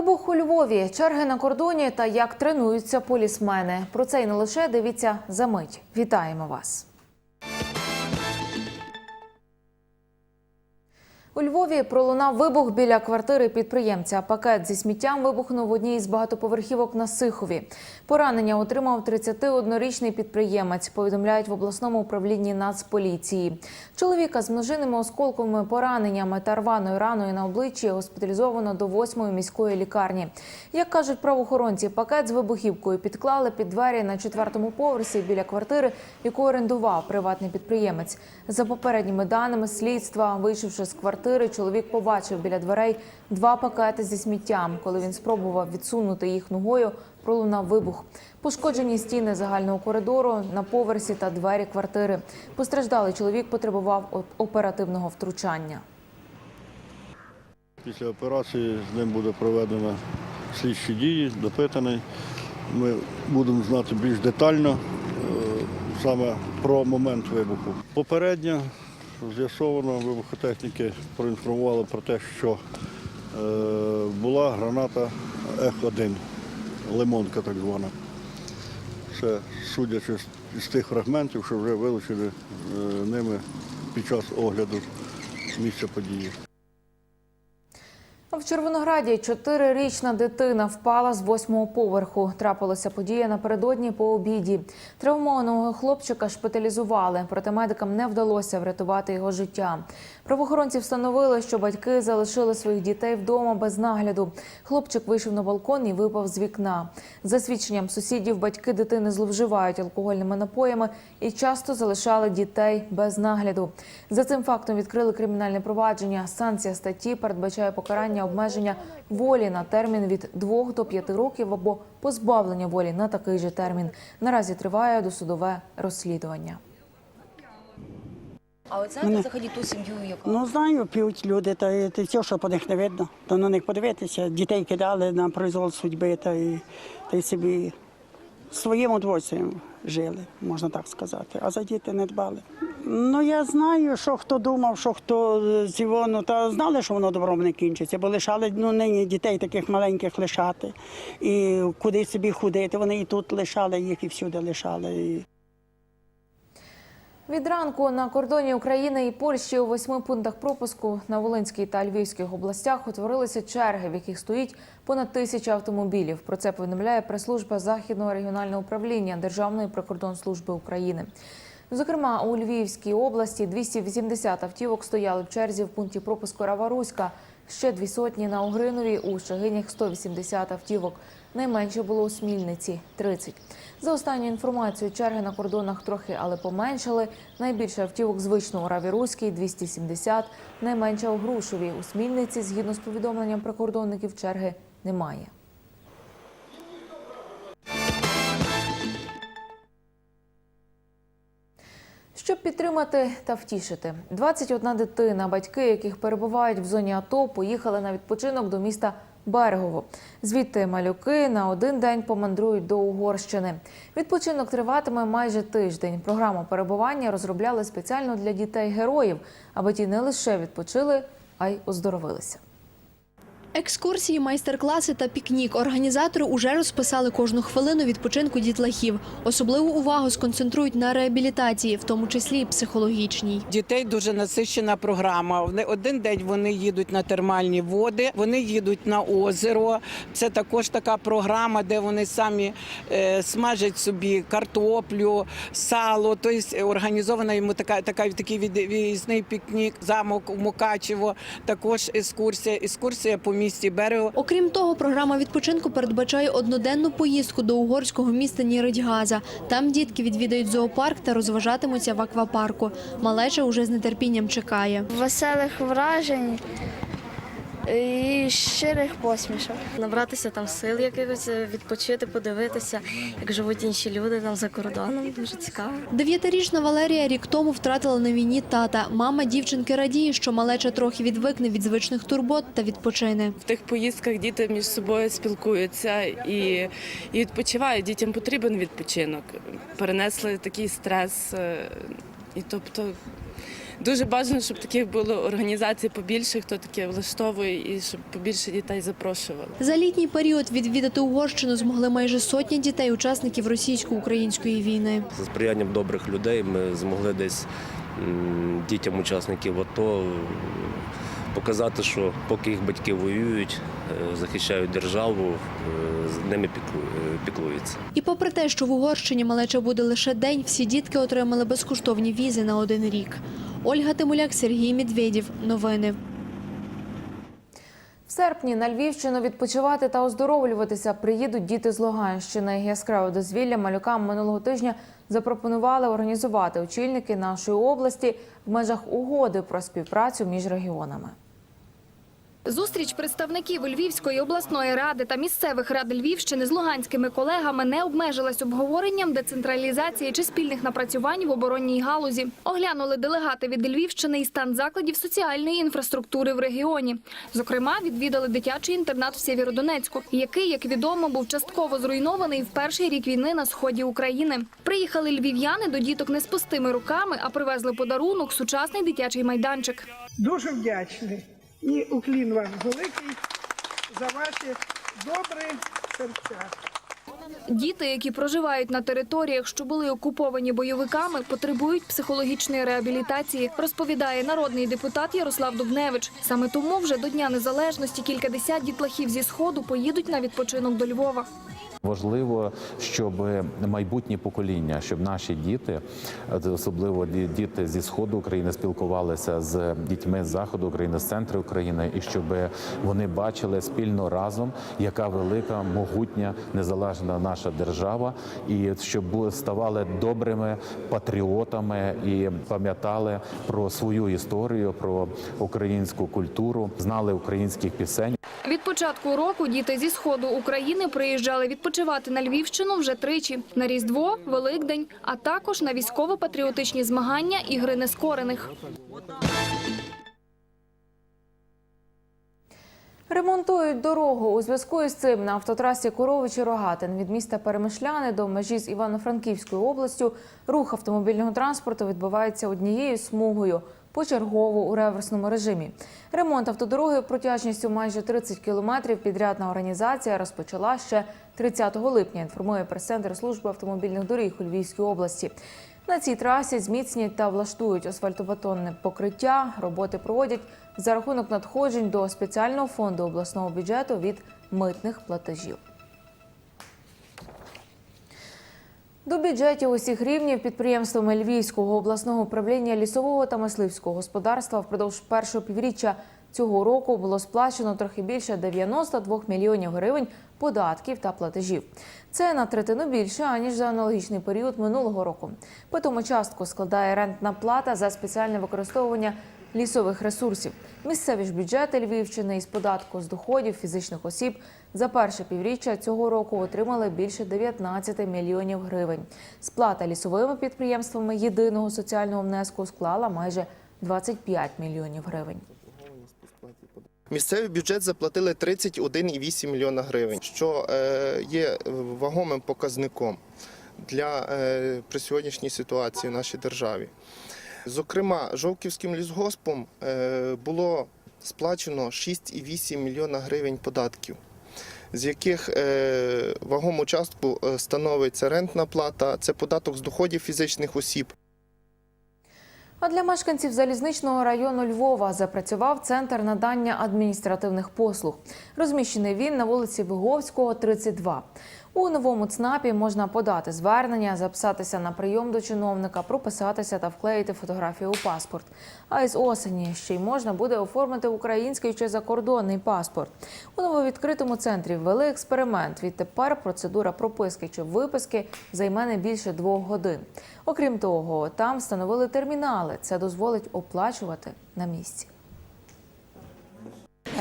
Вибух у Львові, черги на кордоні та як тренуються полісмени. Про це і не лише дивіться за мить. Вітаємо вас. У Львові пролунав вибух біля квартири підприємця. Пакет зі сміттям вибухнув в одній із багатоповерхівок на Сихові. Поранення отримав 31-річний підприємець. Повідомляють в обласному управлінні Нацполіції. Чоловіка з множинними осколковими пораненнями та рваною раною на обличчі госпіталізовано до 8-ї міської лікарні. Як кажуть правоохоронці, пакет з вибухівкою підклали під двері на четвертому поверсі біля квартири, яку орендував приватний підприємець. За попередніми даними слідства, вийшовши з квартири, чоловік побачив біля дверей два пакети зі сміттям. Коли він спробував відсунути їх ногою, пролунав вибух. Пошкоджені стіни загального коридору на поверсі та двері квартири. Постраждалий чоловік потребував оперативного втручання. Після операції з ним буде проведено слідчі дії, допитаний. Ми будемо знати більш детально е, саме про момент вибуху. Попередньо з'ясовано, вибухотехніки проінформували про те, що е, була граната Ех-1, лимонка так звана. Це судячи з- тих фрагментів, що вже вилучені е, ними під час огляду місця події. В Червонограді чотирирічна дитина впала з восьмого поверху. Трапилася подія напередодні по обіді. Травмованого хлопчика шпиталізували, проте медикам не вдалося врятувати його життя. Правоохоронці встановили, що батьки залишили своїх дітей вдома без нагляду. Хлопчик вийшов на балкон і випав з вікна. За свідченням сусідів, батьки дитини зловживають алкогольними напоями і часто залишали дітей без нагляду. За цим фактом відкрили кримінальне провадження. Санкція статті передбачає покарання обмеження волі на термін від 2 до 5 років або позбавлення волі на такий же термін. Наразі триває досудове розслідування. А от знаєте взагалі ту сім'ю, яка Ну, знаю, п'ють люди, та, все, що по них не видно. То на них подивитися. Дітей кидали на произвол судьби, та й, та й собі своїм удовольствием жили, можна так сказати. А за діти не дбали. Ну, я знаю, що хто думав, що хто з його, та знали, що воно добром не кінчиться, бо лишали ну, нині дітей таких маленьких лишати. І куди собі ходити, вони і тут лишали їх, і всюди лишали. Від ранку на кордоні України і Польщі у восьми пунктах пропуску на Волинській та Львівських областях утворилися черги, в яких стоїть понад тисяча автомобілів. Про це повідомляє прес-служба Західного регіонального управління Державної прикордонслужби України. Зокрема, у Львівській області 280 автівок стояли в черзі в пункті пропуску Раваруська. Ще дві сотні на Угринові, у Шагинях 180 автівок. Найменше було у Смільниці 30. За останньою інформацією, черги на кордонах трохи, але поменшали. Найбільше автівок звично у Раві-Руській – 270, найменше у Грушові. У Смільниці, згідно з повідомленням прикордонників, черги немає. Підтримати та втішити, 21 дитина, батьки яких перебувають в зоні АТО, поїхали на відпочинок до міста Берегово. Звідти малюки на один день помандрують до Угорщини. Відпочинок триватиме майже тиждень. Програму перебування розробляли спеціально для дітей-героїв, аби ті не лише відпочили, а й оздоровилися. Екскурсії, майстер-класи та пікнік. Організатори уже розписали кожну хвилину відпочинку дітлахів. Особливу увагу сконцентрують на реабілітації, в тому числі психологічній. Дітей дуже насичена програма. Вони один день вони їдуть на термальні води, вони їдуть на озеро. Це також така програма, де вони самі е, смажать собі картоплю, сало. Тобто організована йому така, така такий від- пікнік, замок Мукачево. Також екскурсія, екскурсія по місті берегу. Окрім того, програма відпочинку передбачає одноденну поїздку до угорського міста Ніридьгаза. Там дітки відвідають зоопарк та розважатимуться в аквапарку. Малеча уже з нетерпінням чекає. веселих вражень і щирих посмішок. Набратися там сил якихось, відпочити, подивитися, як живуть інші люди там за кордоном. Дуже цікаво. Дев'ятирічна Валерія рік тому втратила на війні тата. Мама дівчинки радіє, що малеча трохи відвикне від звичних турбот та відпочине. В тих поїздках діти між собою спілкуються і, і відпочивають. Дітям потрібен відпочинок. Перенесли такий стрес, е, і тобто дуже бажано, щоб таких було організацій побільше, хто таке влаштовує, і щоб побільше дітей запрошували. За літній період відвідати Угорщину змогли майже сотні дітей, учасників російсько-української війни. За сприянням добрих людей ми змогли десь дітям учасників АТО показати, що поки їх батьки воюють, е, захищають державу, е, з ними е, піклуються. І попри те, що в Угорщині малеча буде лише день, всі дітки отримали безкоштовні візи на один рік. Ольга Тимуляк, Сергій Медведєв. Новини. В серпні на Львівщину відпочивати та оздоровлюватися приїдуть діти з Луганщини. Яскраве дозвілля малюкам минулого тижня запропонували організувати очільники нашої області в межах угоди про співпрацю між регіонами. Зустріч представників Львівської обласної ради та місцевих рад Львівщини з луганськими колегами не обмежилась обговоренням децентралізації чи спільних напрацювань в оборонній галузі. Оглянули делегати від Львівщини і стан закладів соціальної інфраструктури в регіоні. Зокрема, відвідали дитячий інтернат в Сєвєродонецьку, який, як відомо, був частково зруйнований в перший рік війни на сході України. Приїхали львів'яни до діток не з пустими руками, а привезли подарунок сучасний дитячий майданчик. Дуже вдячний. І уклін вам великий за ваші добрі серця. Діти, які проживають на територіях, що були окуповані бойовиками, потребують психологічної реабілітації, розповідає народний депутат Ярослав Дубневич. Саме тому вже до Дня Незалежності кількадесят дітлахів зі сходу поїдуть на відпочинок до Львова. Важливо, щоб майбутні покоління, щоб наші діти, особливо ді- діти зі сходу України, спілкувалися з дітьми з заходу України, з центру України, і щоб вони бачили спільно разом, яка велика, могутня, незалежна наша держава, і щоб ставали добрими патріотами і пам'ятали про свою історію, про українську культуру, знали українських пісень. Від початку року діти зі сходу України приїжджали відпочивати на Львівщину вже тричі: на Різдво, Великдень, а також на військово-патріотичні змагання ігри нескорених. Ремонтують дорогу у зв'язку із цим на автотрасі Коровичі Рогатин від міста Перемишляни до межі з Івано-Франківською областю. Рух автомобільного транспорту відбувається однією смугою почергово у реверсному режимі. Ремонт автодороги протяжністю майже 30 кілометрів підрядна організація розпочала ще 30 липня. Інформує прес-центр служби автомобільних доріг у Львівській області. На цій трасі зміцнять та влаштують асфальтобетонне покриття. Роботи проводять за рахунок надходжень до спеціального фонду обласного бюджету від митних платежів. До бюджетів усіх рівнів підприємствами Львівського обласного управління лісового та мисливського господарства впродовж першого півріччя цього року було сплачено трохи більше 92 мільйонів гривень податків та платежів. Це на третину більше аніж за аналогічний період минулого року. Питому частку складає рентна плата за спеціальне використовування лісових ресурсів. Місцеві ж бюджети Львівщини із податку з доходів фізичних осіб за перше півріччя цього року отримали більше 19 мільйонів гривень. Сплата лісовими підприємствами єдиного соціального внеску склала майже 25 мільйонів гривень. Місцевий бюджет заплатили 31,8 мільйона гривень, що е, є вагомим показником для е, при сьогоднішній ситуації в нашій державі. Зокрема, Жовківським лісгоспом е, було сплачено 6,8 мільйона гривень податків, з яких е, вагому частку е, становить це рентна плата, це податок з доходів фізичних осіб. А для мешканців залізничного району Львова запрацював центр надання адміністративних послуг. Розміщений він на вулиці Виговського, 32. У новому ЦНАПі можна подати звернення, записатися на прийом до чиновника, прописатися та вклеїти фотографію у паспорт. А із осені ще й можна буде оформити український чи закордонний паспорт. У нововідкритому центрі ввели експеримент. Відтепер процедура прописки чи виписки займе не більше двох годин. Окрім того, там встановили термінали. Це дозволить оплачувати на місці.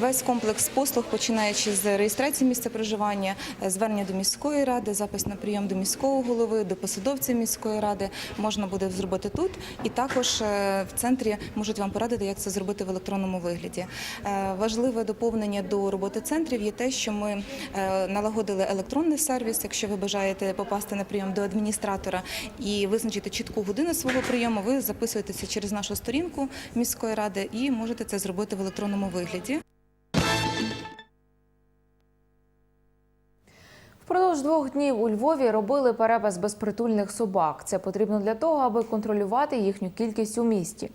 Весь комплекс послуг, починаючи з реєстрації місця проживання, звернення до міської ради, запис на прийом до міського голови, до посадовців міської ради можна буде зробити тут. І також е, в центрі можуть вам порадити, як це зробити в електронному вигляді. Е, Важливе доповнення до роботи центрів є те, що ми е, налагодили електронний сервіс. Якщо ви бажаєте попасти на прийом до адміністратора і визначити чітку годину свого прийому, ви записуєтеся через нашу сторінку міської ради і можете це зробити в електронному вигляді. Впродовж двох днів у Львові робили перепис безпритульних собак. Це потрібно для того, аби контролювати їхню кількість у місті.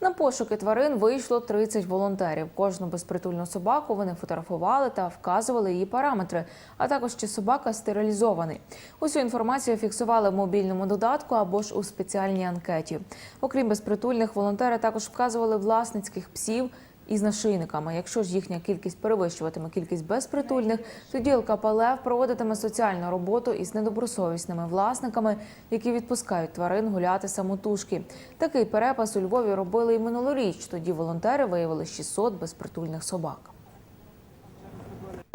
На пошуки тварин вийшло 30 волонтерів. Кожну безпритульну собаку вони фотографували та вказували її параметри, а також чи собака стерилізований. Усю інформацію фіксували в мобільному додатку або ж у спеціальній анкеті. Окрім безпритульних, волонтери також вказували власницьких псів із нашийниками. Якщо ж їхня кількість перевищуватиме кількість безпритульних, тоді ЛКП «Лев» проводитиме соціальну роботу із недобросовісними власниками, які відпускають тварин гуляти самотужки. Такий перепас у Львові робили і минулоріч. Тоді волонтери виявили 600 безпритульних собак.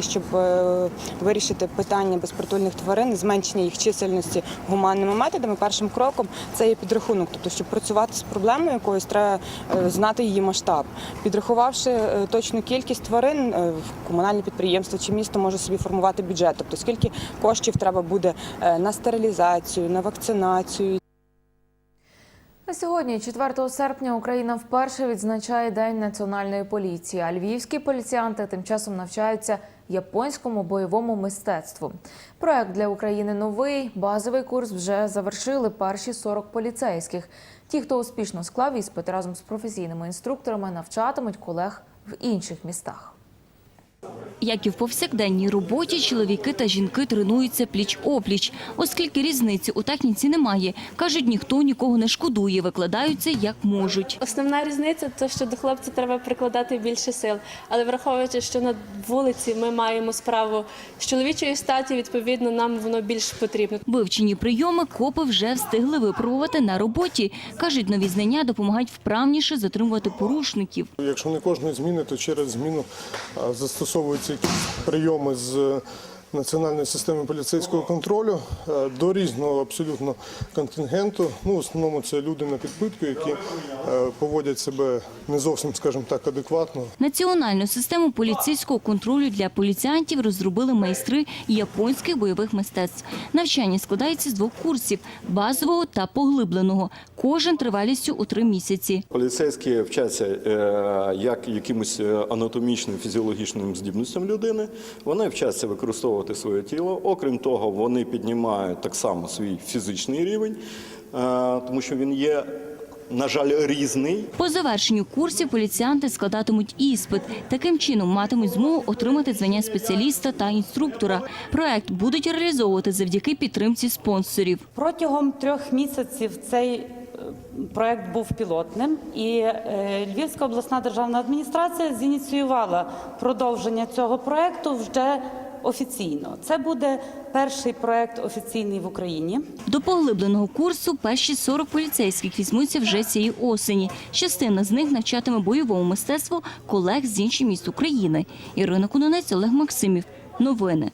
Щоб е, вирішити питання безпритульних тварин, зменшення їх чисельності гуманними методами, першим кроком це є підрахунок. Тобто, щоб працювати з проблемою якоюсь, треба е, знати її масштаб. Підрахувавши е, точну кількість тварин, комунальне підприємство чи місто може собі формувати бюджет. Тобто, скільки коштів треба буде на стерилізацію, на вакцинацію. На сьогодні, 4 серпня, Україна вперше відзначає День національної поліції. А львівські поліціянти тим часом навчаються японському бойовому мистецтву. Проект для України новий. Базовий курс вже завершили перші 40 поліцейських. Ті, хто успішно склав іспит разом з професійними інструкторами, навчатимуть колег в інших містах. Як і в повсякденній роботі, чоловіки та жінки тренуються пліч-опліч, оскільки різниці у техніці немає. Кажуть, ніхто нікого не шкодує, викладаються як можуть. Основна різниця це, що до хлопця треба прикладати більше сил. Але враховуючи, що на вулиці ми маємо справу з чоловічої статі, відповідно, нам воно більш потрібно. Вивчені прийоми копи вже встигли випробувати на роботі. Кажуть, нові знання допомагають вправніше затримувати порушників. Якщо не кожної зміни, то через зміну а, застосовуються якісь прийоми з національної системи поліцейського контролю е, до різного абсолютно контингенту. Ну, в основному це люди на підпитку, які е, поводять себе не зовсім, скажімо так, адекватно. Національну систему поліцейського контролю для поліціянтів розробили майстри японських бойових мистецтв. Навчання складається з двох курсів базового та поглибленого. Кожен тривалістю у три місяці. Поліцейські вчаться е, як якимось анатомічним фізіологічним здібностям людини. Вони вчаться використовувати своє тіло. Окрім того, вони піднімають так само свій фізичний рівень, е, тому що він є, на жаль, різний. По завершенню курсів поліціянти складатимуть іспит. Таким чином матимуть змогу отримати звання спеціаліста та інструктора. Проект будуть реалізовувати завдяки підтримці спонсорів. Протягом трьох місяців цей е, проект був пілотним, і е, Львівська обласна державна адміністрація зініціювала продовження цього проекту вже офіційно. Це буде перший проект офіційний в Україні. До поглибленого курсу перші 40 поліцейських візьмуться вже цієї осені. Частина з них навчатиме бойовому мистецтву колег з інших міст України. Ірина Кунонець, Олег Максимів. Новини.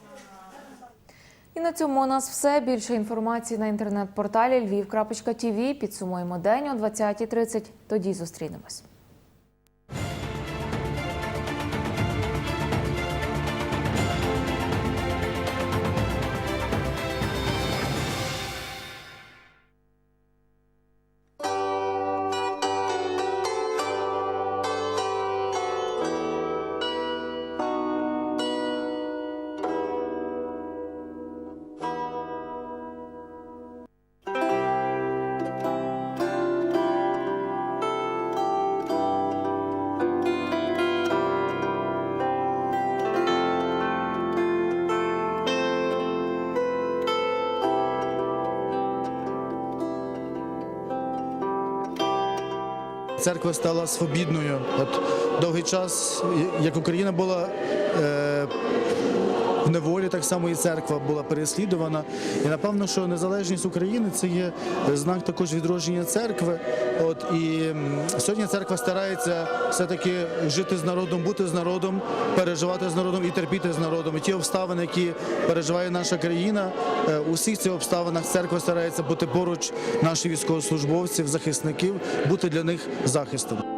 І на цьому у нас все. Більше інформації на інтернет-порталі lviv.tv. Підсумуємо день о 20.30. Тоді зустрінемось. Церква стала свобідною. От довгий час, як Україна була е, в неволі, так само і церква була переслідувана. І напевно, що незалежність України це є знак також відродження церкви. От і сьогодні церква старається все-таки жити з народом, бути з народом, переживати з народом і терпіти з народом. І ті обставини, які переживає наша країна, е, у всіх цих обставинах церква старається бути поруч наших військовослужбовців, захисників, бути для них захистом.